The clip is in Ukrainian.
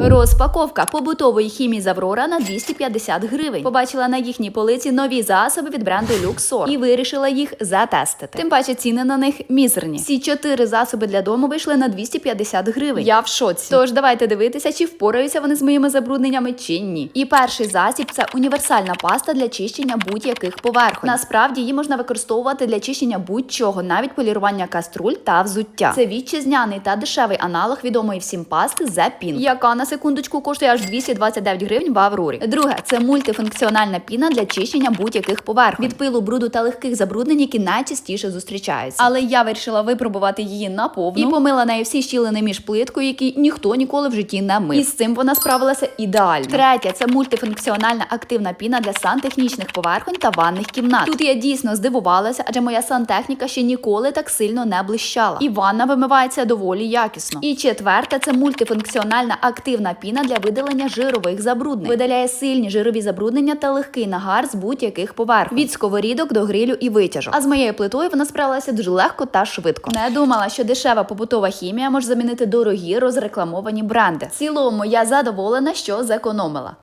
Розпаковка побутової хімії з Аврора на 250 гривень. Побачила на їхній полиці нові засоби від бренду Luxor і вирішила їх затестити. Тим паче ціни на них мізерні. Всі чотири засоби для дому вийшли на 250 гривень. Я в шоці. Тож давайте дивитися, чи впораються вони з моїми забрудненнями чи ні. І перший засіб це універсальна паста для чищення будь-яких поверхонь. Насправді її можна використовувати для чищення будь-чого, навіть полірування каструль та взуття. Це вітчизняний та дешевий аналог відомої всім пасти The Pink, яка на секундочку коштує аж 229 гривень в Аврорі. Друге це мультифункціональна піна для чищення будь-яких поверхонь від пилу, бруду та легких забруднень, які найчастіше зустрічаються. Але я вирішила випробувати її наповну і помила нею всі щілини між плиткою, які ніхто ніколи в житті не мив. І з цим вона справилася ідеально. Третє це мультифункціональна активна піна для сантехнічних поверхонь та ванних кімнат. Тут я дійсно здивувалася, адже моя сантехніка ще ніколи так сильно не блищала. І ванна вимивається доволі якісно. І четверте це мультифункціональна активна піна для видалення жирових забруднень. Видаляє сильні жирові забруднення та легкий нагар з будь-яких поверх від сковорідок до грилю і витяжок. А з моєю плитою вона справилася дуже легко та швидко. Не думала, що дешева побутова хімія може замінити дорогі розрекламовані бренди. В цілому я задоволена, що зекономила.